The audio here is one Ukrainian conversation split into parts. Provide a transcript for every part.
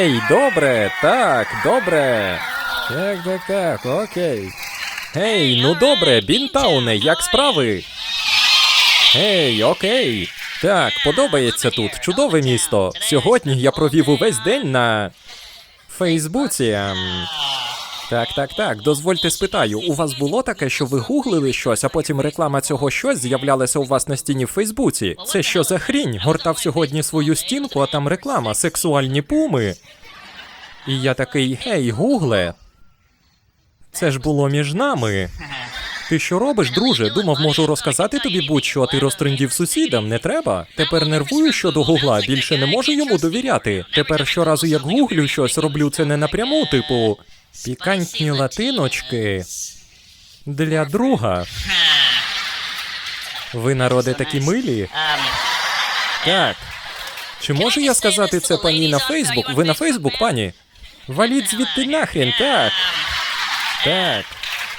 Ей, добре, так, добре. Так, так, так, окей. Гей, ну добре, Бінтауне, як справи? Ей, окей. Так, подобається тут. Чудове місто. Сьогодні я провів увесь день на Фейсбуці. Так, так, так. Дозвольте спитаю, у вас було таке, що ви гуглили щось, а потім реклама цього щось з'являлася у вас на стіні в Фейсбуці? Це що за хрінь? Гортав сьогодні свою стінку, а там реклама, сексуальні пуми. І я такий, гей, гугле. Це ж було між нами. Ти що робиш, друже? Думав, можу розказати тобі будь-що, а ти розтрендів сусідам, не треба. Тепер нервую щодо гугла, більше не можу йому довіряти. Тепер щоразу як гуглю щось, роблю це не напряму, типу. Пікантні латиночки. Для друга. Ви, народи, такі милі? Так. Чи можу я сказати це пані на Фейсбук? Ви на Фейсбук, пані? Валіть звідти нахрен, так. Так.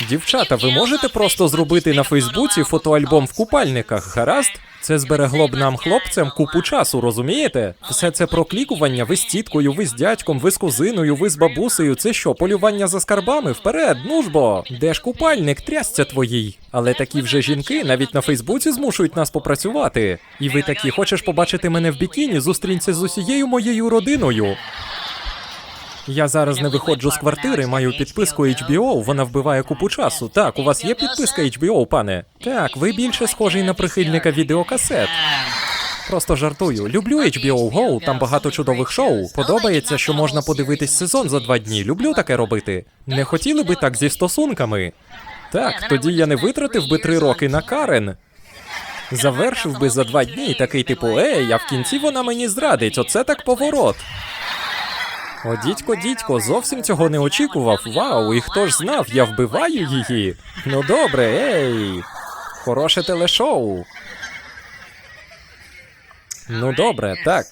Дівчата, ви можете просто зробити на Фейсбуці фотоальбом в купальниках, гаразд? Це зберегло б нам хлопцям купу часу, розумієте? Все це проклікування, ви з тіткою, ви з дядьком, ви з кузиною, ви з бабусею. Це що, полювання за скарбами? Вперед, ну ж бо! Де ж купальник, трясця твоїй? Але такі вже жінки навіть на Фейсбуці змушують нас попрацювати. І ви такі, хочеш побачити мене в бікіні, зустрінься з усією моєю родиною. Я зараз не виходжу з квартири, маю підписку HBO, вона вбиває купу часу. Так, у вас є підписка HBO, пане? Так, ви більше схожий на прихильника відеокасет. Просто жартую. Люблю HBO Go, там багато чудових шоу. Подобається, що можна подивитись сезон за два дні. Люблю таке робити. Не хотіли би так зі стосунками? Так, тоді я не витратив би три роки на Карен. Завершив би за два дні такий типу, ей, а в кінці вона мені зрадить. Оце так поворот. О, дідько, дідько, зовсім цього не очікував. Вау, і хто ж знав, я вбиваю її. Ну добре, ей. Хороше телешоу. Ну добре, так.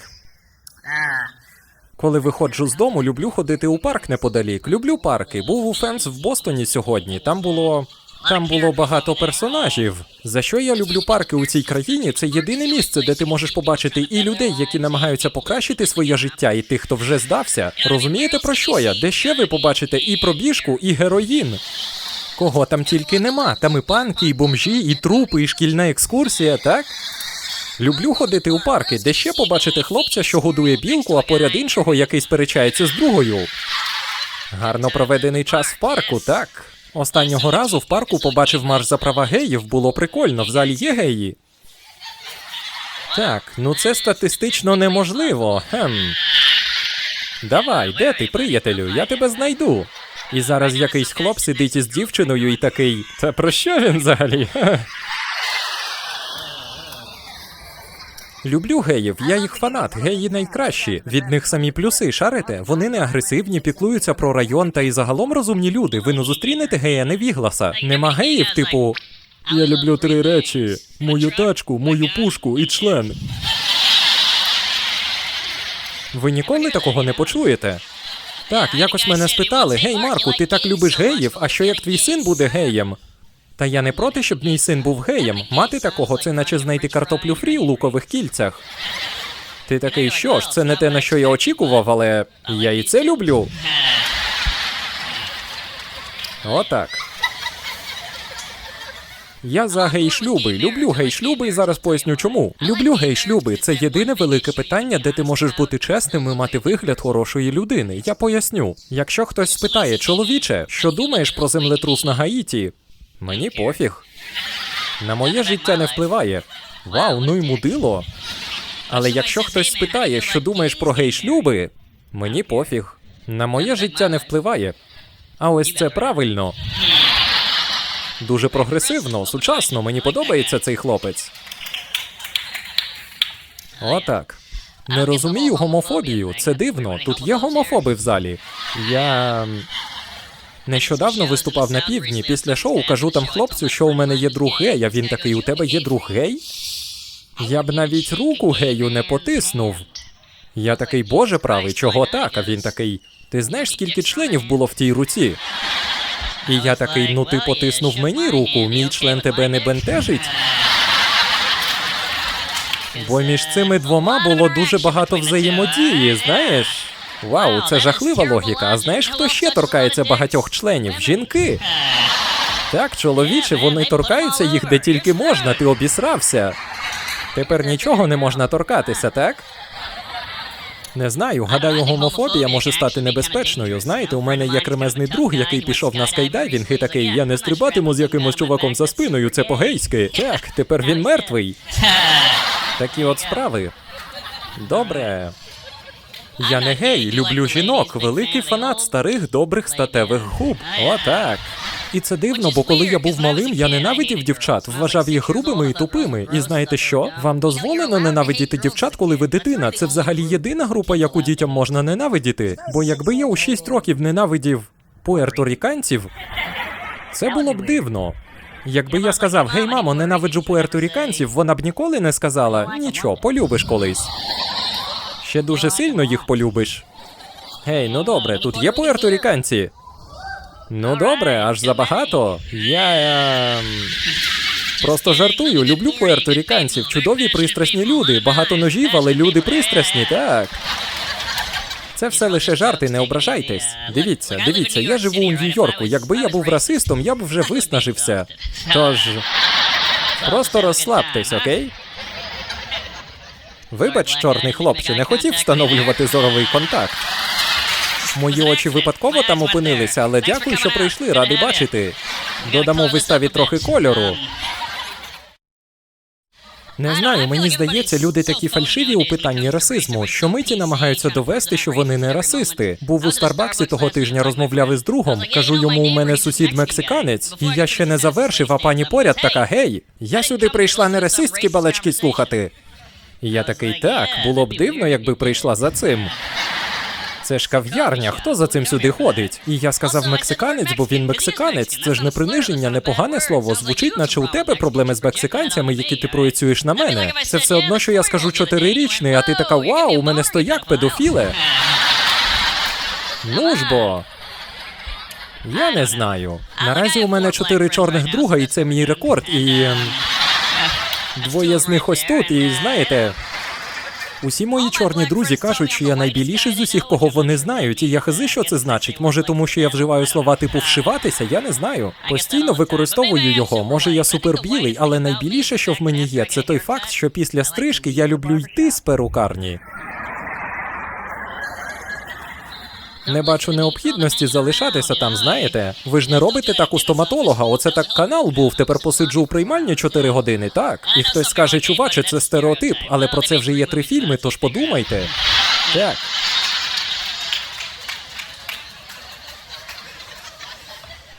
Коли виходжу з дому, люблю ходити у парк неподалік. Люблю парки. Був у Фенс в Бостоні сьогодні. Там було. Там було багато персонажів. За що я люблю парки у цій країні? Це єдине місце, де ти можеш побачити і людей, які намагаються покращити своє життя, і тих, хто вже здався. Розумієте про що я? Де ще ви побачите і пробіжку, і героїн? Кого там тільки нема. Там і панки, і бомжі, і трупи, і шкільна екскурсія, так? Люблю ходити у парки, де ще побачити хлопця, що годує білку, а поряд іншого, який сперечається з другою. Гарно проведений час в парку, так. Останнього разу в парку побачив марш за права геїв, було прикольно, в залі є геї. Так, ну це статистично неможливо. Хем. Давай, де ти, приятелю? Я тебе знайду. І зараз якийсь хлоп сидить із дівчиною і такий. Та про що він взагалі? Люблю геїв, я їх фанат. Геї найкращі. Від них самі плюси, шарите. Вони не агресивні, піклуються про район та і загалом розумні люди. Ви не зустрінете гея невігласа. Нема геїв, типу. Я люблю три речі: мою тачку, мою пушку і член. Ви ніколи такого не почуєте? Так, якось мене спитали: Гей, Марку, ти так любиш геїв, а що як твій син буде геєм? Та я не проти, щоб мій син був геєм. Мати такого це наче знайти картоплю фрі у лукових кільцях. Ти такий, що ж, це не те, на що я очікував, але я і це люблю. Отак. Я за гей-шлюби. Люблю гей-шлюби і зараз поясню чому. Люблю гей-шлюби. Це єдине велике питання, де ти можеш бути чесним і мати вигляд хорошої людини. Я поясню. Якщо хтось спитає, чоловіче, що думаєш про землетрус на Гаїті? Мені пофіг. На моє життя не впливає. Вау, ну й мудило. Але якщо хтось спитає, що думаєш про гей-шлюби, мені пофіг. На моє життя не впливає. А ось це правильно. Дуже прогресивно, сучасно, мені подобається цей хлопець. Отак. Не розумію гомофобію. Це дивно. Тут є гомофоби в залі. Я. Нещодавно виступав на півдні. Після шоу кажу там хлопцю, що у мене є друг гей, а він такий, у тебе є друг гей? Я б навіть руку гею не потиснув. Я такий, боже правий, чого так? А він такий. Ти знаєш, скільки членів було в тій руці? І я такий, ну ти потиснув мені руку, мій член тебе не бентежить. Бо між цими двома було дуже багато взаємодії, знаєш? Вау, це жахлива логіка. А знаєш, хто ще торкається багатьох членів? Жінки. Так, чоловіче, вони торкаються їх де тільки можна, ти обісрався. Тепер нічого не можна торкатися, так? Не знаю, гадаю, гомофобія може стати небезпечною. Знаєте, у мене є кремезний друг, який пішов на скайдайвінг і такий, я не стрибатиму з якимось чуваком за спиною, це по-гейськи. Так, тепер він мертвий. Такі от справи. Добре. Я не гей, люблю жінок, великий фанат старих добрих статевих губ. Отак. І це дивно, бо коли я був малим, я ненавидів дівчат, вважав їх грубими і тупими. І знаєте що? Вам дозволено ненавидіти дівчат, коли ви дитина. Це взагалі єдина група, яку дітям можна ненавидіти. Бо якби я у 6 років ненавидів пуерторіканців, це було б дивно. Якби я сказав, гей, мамо, ненавиджу пуерторіканців, вона б ніколи не сказала нічого, полюбиш колись. Ще дуже сильно їх полюбиш. Гей, ну добре, тут є пуерторіканці. Ну добре, аж забагато. Я. ем, Просто жартую, люблю пуерторіканців, чудові пристрасні люди, багато ножів, але люди пристрасні, так. Це все лише жарти, не ображайтесь. Дивіться, дивіться, я живу у Нью-Йорку. Якби я був расистом, я б вже виснажився. Тож. Просто розслабтесь, окей? Вибач, чорний хлопче, не хотів встановлювати зоровий контакт. Мої очі випадково там опинилися, але дякую, що прийшли, радий бачити. Додамо виставі трохи кольору. Не знаю, мені здається, люди такі фальшиві у питанні расизму, що миті намагаються довести, що вони не расисти. Був у Старбаксі того тижня, розмовляв із другом. Кажу йому, у мене сусід мексиканець, і я ще не завершив, а пані поряд така: гей, я сюди прийшла не расистські балачки слухати. І я такий, так, було б дивно, якби прийшла за цим. Це ж кав'ярня, хто за цим сюди ходить? І я сказав мексиканець, бо він мексиканець. Це ж не приниження, не погане слово. Звучить, наче у тебе проблеми з мексиканцями, які ти проєцюєш на мене. Це все одно, що я скажу чотирирічний, а ти така вау, у мене стояк, педофіле. Ну ж бо. Я не знаю. Наразі у мене чотири чорних друга, і це мій рекорд, і. Двоє з них ось тут, і знаєте. Усі мої чорні друзі кажуть, що я найбіліший з усіх, кого вони знають, і я хази, що це значить. Може, тому що я вживаю слова типу вшиватися, я не знаю. Постійно використовую його. Може, я супербілий, але найбіліше, що в мені є, це той факт, що після стрижки я люблю йти з перукарні. Не бачу необхідності залишатися там, знаєте. Ви ж не робите так у стоматолога. Оце так канал був. Тепер посиджу у приймальні 4 години, так. І хтось скаже, чуваче, це стереотип, але про це вже є три фільми, тож подумайте. Так.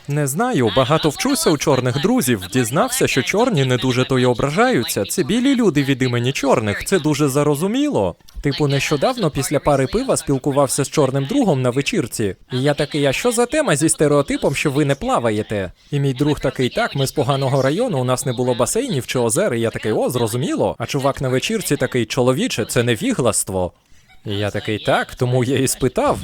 Не знаю, багато вчуся у чорних друзів. Дізнався, що чорні не дуже то й ображаються. Це білі люди від імені чорних. Це дуже зарозуміло. Типу, нещодавно після пари пива спілкувався з чорним другом на вечірці. І я такий, а що за тема зі стереотипом, що ви не плаваєте? І мій друг такий, так, ми з поганого району, у нас не було басейнів чи озер. І я такий, о, зрозуміло. А чувак на вечірці такий, чоловіче, це не вігластво. І я такий, так, тому я і спитав.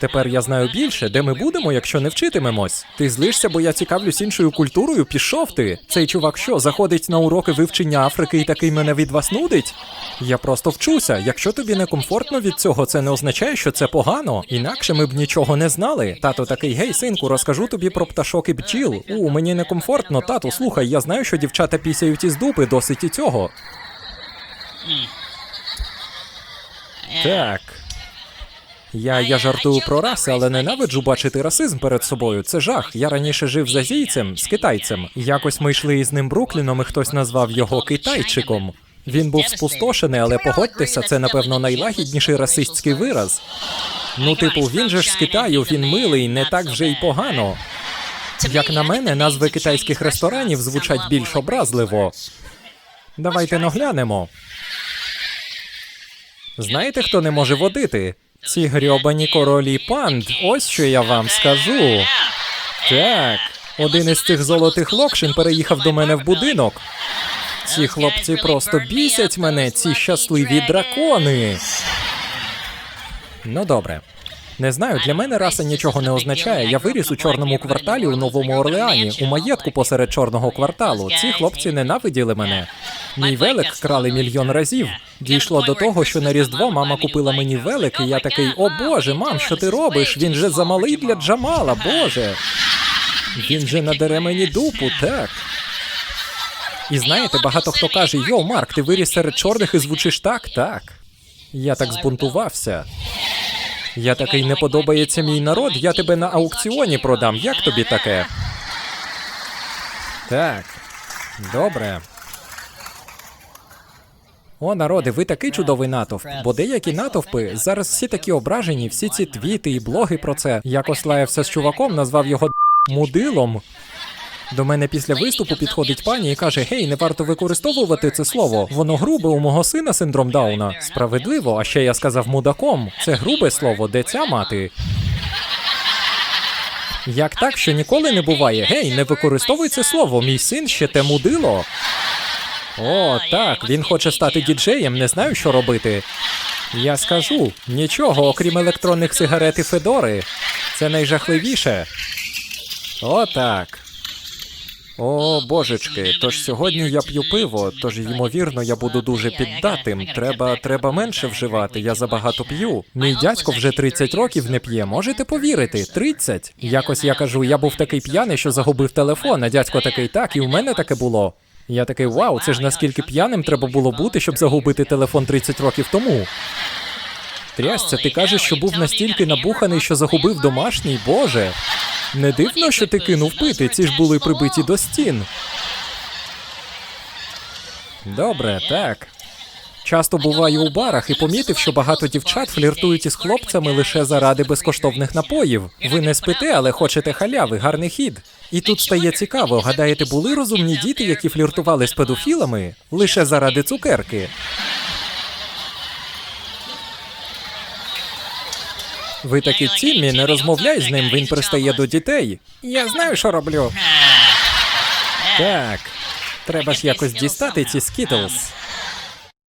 Тепер я знаю більше, де ми будемо, якщо не вчитимемось. Ти злишся, бо я цікавлюсь іншою культурою. Пішов ти. Цей чувак що, заходить на уроки вивчення Африки і такий мене від вас нудить? Я просто вчуся. Якщо тобі некомфортно від цього, це не означає, що це погано. Інакше ми б нічого не знали. Тато такий, гей, синку, розкажу тобі про пташок і бджіл. У мені некомфортно, тату, слухай, я знаю, що дівчата пісяють із дупи, досить і цього. Так. Я, я жартую про раси, але ненавиджу бачити расизм перед собою. Це жах. Я раніше жив з азійцем, з китайцем. Якось ми йшли із ним Брукліном, і хтось назвав його китайчиком. Він був спустошений, але погодьтеся, це напевно найлагідніший расистський вираз. Ну, типу, він же ж з Китаю, він милий, не так вже й погано. Як на мене, назви китайських ресторанів звучать більш образливо. Давайте наглянемо. Знаєте, хто не може водити? Ці грьобані королі панд. Ось що я вам скажу. Так, один із цих золотих локшин переїхав до мене в будинок. Ці хлопці просто бісять мене, ці щасливі дракони. Ну добре. Не знаю, для мене раса нічого не означає. Я виріс у чорному кварталі у Новому Орлеані, у маєтку посеред чорного кварталу. Ці хлопці ненавиділи мене. Мій велик крали мільйон разів. Дійшло до того, що на Різдво мама купила мені велик, і я такий: О Боже, мам, що ти робиш? Він же замалий для Джамала, Боже. Він же надере мені дупу, так. І знаєте, багато хто каже: Йоу, Марк, ти виріс серед чорних і звучиш так, так. Я так збунтувався. Я такий не подобається мій народ, я тебе на аукціоні продам. Як тобі таке? Так. Добре. О, народи, ви такий чудовий натовп. Бо деякі натовпи зараз всі такі ображені, всі ці твіти і блоги про це. Якось лаявся з чуваком, назвав його мудилом. До мене після виступу підходить пані і каже: Гей, не варто використовувати це слово. Воно грубе у мого сина синдром Дауна. Справедливо, а ще я сказав мудаком. Це грубе слово, де ця мати. Як так, що ніколи не буває? Гей, не використовуй це слово, мій син ще те мудило. О, так, він хоче стати діджеєм, не знаю, що робити. Я скажу нічого, окрім електронних сигарет і Федори. Це найжахливіше. О, так. О, божечки, тож сьогодні я п'ю пиво, тож ймовірно я буду дуже піддатим. Треба, треба менше вживати. Я забагато п'ю. Мій дядько вже 30 років не п'є. Можете повірити? 30. Якось я кажу, я був такий п'яний, що загубив телефон, а дядько такий так, і у мене таке було. Я такий вау, це ж наскільки п'яним треба було бути, щоб загубити телефон 30 років тому. Трясця, ти кажеш, що був настільки набуханий, що загубив домашній, боже. Не дивно, що ти кинув пити, ці ж були прибиті до стін. Добре, так. Часто буваю у барах і помітив, що багато дівчат фліртують із хлопцями лише заради безкоштовних напоїв. Ви не спите, але хочете халяви, гарний хід. І тут стає цікаво, гадаєте, були розумні діти, які фліртували з педофілами лише заради цукерки. Ви такі Тіммі, не розмовляй з ним, він пристає до дітей. Я знаю, що роблю. Так, треба ж якось дістати ці скітлс.